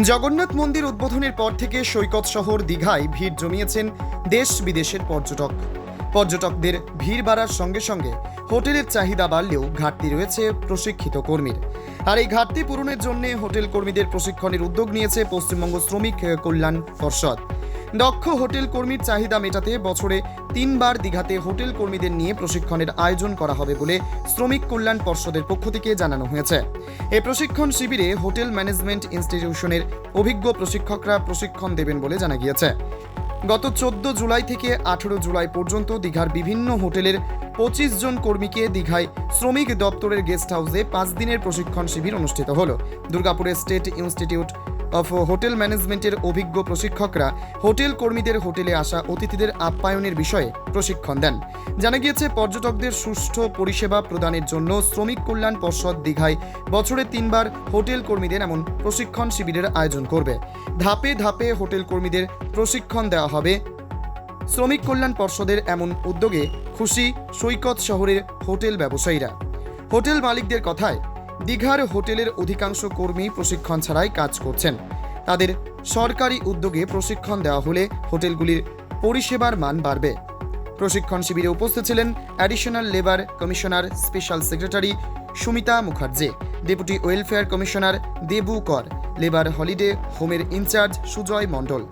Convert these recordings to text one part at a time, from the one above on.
জগন্নাথ মন্দির উদ্বোধনের পর থেকে সৈকত শহর দীঘায় ভিড় জমিয়েছেন দেশ বিদেশের পর্যটক। পর্যটকদের ভিড় বাড়ার সঙ্গে সঙ্গে হোটেলের চাহিদা বাড়লেও ঘাটতি রয়েছে প্রশিক্ষিত কর্মীর। আর এই ঘাটতি পূরণের জন্য হোটেল কর্মীদের প্রশিক্ষণের উদ্যোগ নিয়েছে পশ্চিমবঙ্গ শ্রমিক কল্যাণ পর্ষদ। দক্ষ হোটেল কর্মীর চাহিদা মেটাতে বছরে তিনবার দীঘাতে হোটেল কর্মীদের নিয়ে প্রশিক্ষণের আয়োজন করা হবে বলে শ্রমিক কল্যাণ পর্ষদের পক্ষ থেকে জানানো হয়েছে। এই প্রশিক্ষণ শিবিরে হোটেল ম্যানেজমেন্ট ইনস্টিটিউশনের অভিজ্ঞ প্রশিক্ষকরা প্রশিক্ষণ দেবেন বলে জানা গিয়েছে। গত চোদ্দ জুলাই থেকে আঠেরো জুলাই পর্যন্ত দীঘার বিভিন্ন হোটেলের পঁচিশ জন কর্মীকে দীঘায় শ্রমিক দপ্তরের গেস্ট হাউসে পাঁচ দিনের প্রশিক্ষণ শিবির অনুষ্ঠিত হল। দুর্গাপুরের স্টেট ইনস্টিটিউট অফ হোটেল ম্যানেজমেন্টের অভিজ্ঞ প্রশিক্ষকরা হোটেল কর্মীদের হোটেলে আসা অতিথিদের আপ্যায়নের বিষয়ে প্রশিক্ষণ দেন। জানা গিয়েছে, পর্যটকদের সুষ্ঠু পরিষেবা প্রদানের জন্য শ্রমিক কল্যাণ পর্ষদ দীঘায় বছরে তিনবার হোটেল কর্মীদের এমন প্রশিক্ষণ শিবিরের আয়োজন করবে। ধাপে ধাপে হোটেল কর্মীদের প্রশিক্ষণ দেওয়া হবে। শ্রমিক কল্যাণ পর্ষদের এমন উদ্যোগে খুশি সৈকত শহরের হোটেল ব্যবসায়ীরা। হোটেল মালিকদের কথায় দীঘার হোটেলের অধিকাংশ কর্মী প্রশিক্ষণ ছাড়াই কাজ করছেন। তাদের সরকারি উদ্যোগে প্রশিক্ষণ দেওয়া হলে হোটেলগুলির পরিষেবার মান বাড়বে। প্রশিক্ষণ শিবিরে উপস্থিত ছিলেন additional labour commissioner special secretary Sumita Mukherjee, deputy welfare commissioner Debu Kar, labour holiday হোমের ইনচার্জ সুজয় মণ্ডল,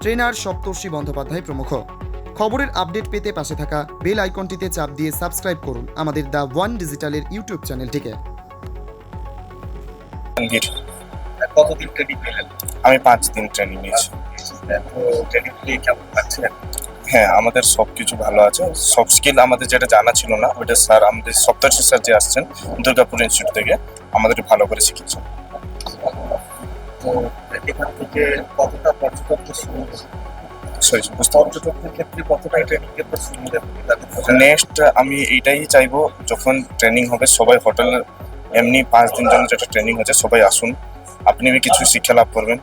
ট্রেনার সপ্তর্ষি বন্দ্যোপাধ্যায় প্রমুখ। খবরের আপডেট পেতে পাশে থাকা বেল আইকনটিতে চাপ দিয়ে সাবস্ক্রাইব করুন আমাদের দ্য ওয়ান ডিজিটালের ইউটিউব চ্যানেলটিকে। কতদিন ট্রেনিং নিলেন আমি পাঁচ দিন ট্রেনিং নিয়েছি। ট্রেনিং নিয়ে কেমন লাগছে? হ্যাঁ আমাদের সব কিছু ভালো আছে। সব স্কিল আমাদের যেটা জানা ছিল না ওইটা স্যার আমাদের সপ্তর্ষি স্যার যে আসছেন দুর্গাপুর ইনস্টিটিউট থেকে আমাদের ভালো করে শিখিয়েছেন তো এখান থেকে কতটা পর্যটকদের সুবিধা? সরি পর্যটকদের ক্ষেত্রে কতটা ট্রেনিং এর সুবিধা? নেক্সট আমি এইটাই চাইব যখন ট্রেনিং হবে সবাই হোটেল এমনি পাঁচ দিন জন্য যেটা ট্রেনিং হচ্ছে সবাই আসুন। আপনি বি কিছু শিক্ষা লাভ করবেন।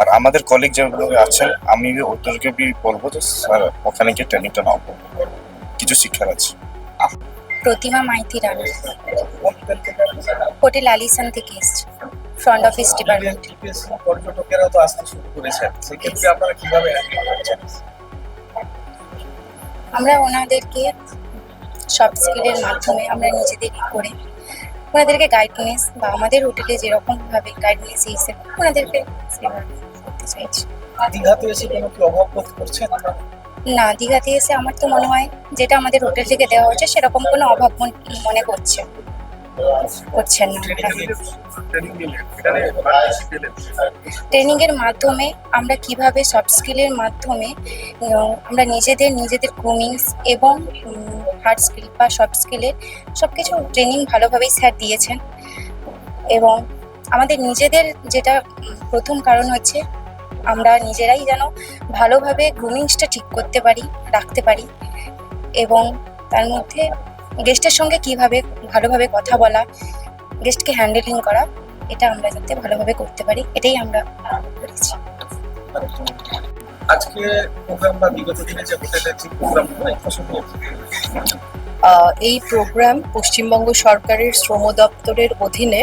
আর আমাদের কলিগ যেগুলো আছেন আমি ওদেরকে বি বলব যে স্যার ওখানে গিয়ে ট্রেনিংটা নাও। কিছু শিক্ষার আছে। প্রতিমা মাইতি রানা। হোটেল আলিসান থেকে এসছি। ফ্রন্ট অফিস ডিপার্টমেন্ট TPSC পর্যটকেরাও তো আসতে শুরু করেছেন। সেক্ষেত্রে আপনারা কীভাবে আমরা ওনাদেরকে সফট স্কিলের মাধ্যমে আমরা নিজেদের ই করে ওনাদেরকে গাইডনেস বা আমাদের হোটেলে যেরকমভাবে গাইডনেস হিসেবে ওনাদেরকে সেভাবে করতে চাইছি। দীঘাতে এসে কোনো কি অভাব বোধ করছেন না দীঘাতে এসে আমার তো মনে হয় যেটা আমাদের হোটেল থেকে দেওয়া হচ্ছে সেরকম কোনো অভাব মন- মনে করছে। করছেন না। ট্রেনিং এর মাধ্যমে আমরা কীভাবে সফট স্কিলের মাধ্যমে আমরা নিজেদের নিজেদের গ্রুমিংস এবং হার্ড স্কিল বা সফট স্কিলের সব কিছু ট্রেনিং ভালোভাবেই স্যার দিয়েছেন। এবং আমাদের নিজেদের যেটা প্রথম কারণ হচ্ছে আমরা নিজেরাই যেন ভালোভাবে গ্রুমিংসটা ঠিক করতে পারি, রাখতে পারি এবং তার মধ্যে গেস্টের সঙ্গে কীভাবে ভালোভাবে কথা বলা গেস্টকে হ্যান্ডেলিং করা, এটা আমরা যাতে ভালোভাবে করতে পারি, এটাই আমরা করেছি। আজকে বিগত দিনে যে হোটেলের যে প্রোগ্রাম এই এই প্রোগ্রাম পশ্চিমবঙ্গ সরকারের শ্রম দপ্তরের অধীনে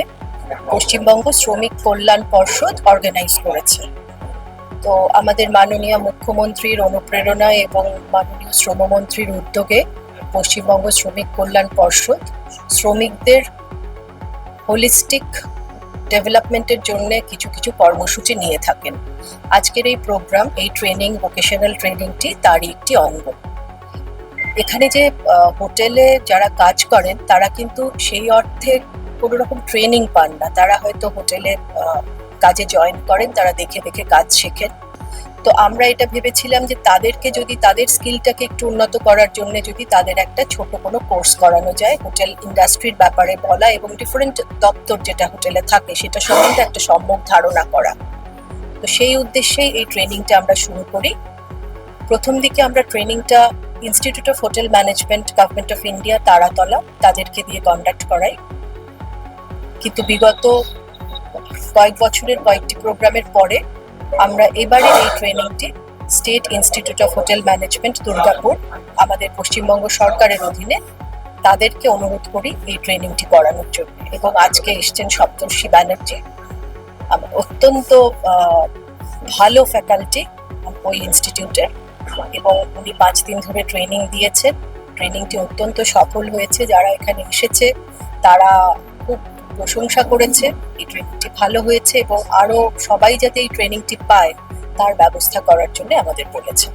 পশ্চিমবঙ্গ শ্রমিক কল্যাণ পর্ষদ অর্গানাইজ করেছে। তো আমাদের মাননীয় মুখ্যমন্ত্রীর অনুপ্রেরণা এবং মাননীয় শ্রমমন্ত্রীর উদ্যোগে পশ্চিমবঙ্গ শ্রমিক কল্যাণ পর্ষদ শ্রমিকদের হোলিস্টিক ডেভেলপমেন্টের জন্য কিছু কিছু কর্মসূচি নিয়ে থাকেন। আজকের এই প্রোগ্রাম, এই ট্রেনিং ভোকেশনাল ট্রেনিংটি তারই একটি অঙ্গ। এখানে যে হোটেলে যারা কাজ করেন, তারা কিন্তু সেই অর্থে কোনো রকম ট্রেনিং পান না। তারা হয়তো হোটেলে কাজে জয়েন করেন, তারা দেখে দেখে কাজ শেখেন। তো আমরা এটা ভেবেছিলাম যে তাদেরকে যদি তাদের স্কিলটাকে একটু উন্নত করার জন্য যদি তাদের একটা ছোট কোনো কোর্স করানো যায়, হোটেল ইন্ডাস্ট্রির ব্যাপারে বলা এবং ডিফারেন্ট দপ্তর যেটা হোটেলে থাকে সেটা সম্বন্ধে একটা সম্যক ধারণা করা। তো সেই উদ্দেশ্যেই এই ট্রেনিংটা আমরা শুরু করি। প্রথম দিকে আমরা ট্রেনিংটা institute of hotel management government of India Taratala তাদেরকে দিয়ে কন্ডাক্ট করাই। কিন্তু বিগত কয়েক বছরের কয়েকটি প্রোগ্রামের পরে আমরা এবারে এই ট্রেনিংটি state institute of hotel management Durgapur, আমাদের পশ্চিমবঙ্গ সরকারের অধীনে তাদেরকে অনুরোধ করি এই ট্রেনিংটি করানোর জন্য। এবং আজকে এসছেন সপ্তর্ষি ব্যানার্জি। অত্যন্ত ভালো ফ্যাকাল্টি ওই ইনস্টিটিউটের এবং উনি পাঁচ দিন ধরে ট্রেনিং দিয়েছেন। ট্রেনিংটি অত্যন্ত সফল হয়েছে। যারা এখানে এসেছে, তারা প্রশংসা করেছে, এই ট্রেনিংটি ভালো হয়েছে এবং আরও সবাই যাতে এই ট্রেনিংটি পায়, তার ব্যবস্থা করার জন্য আমাদের বলেছে।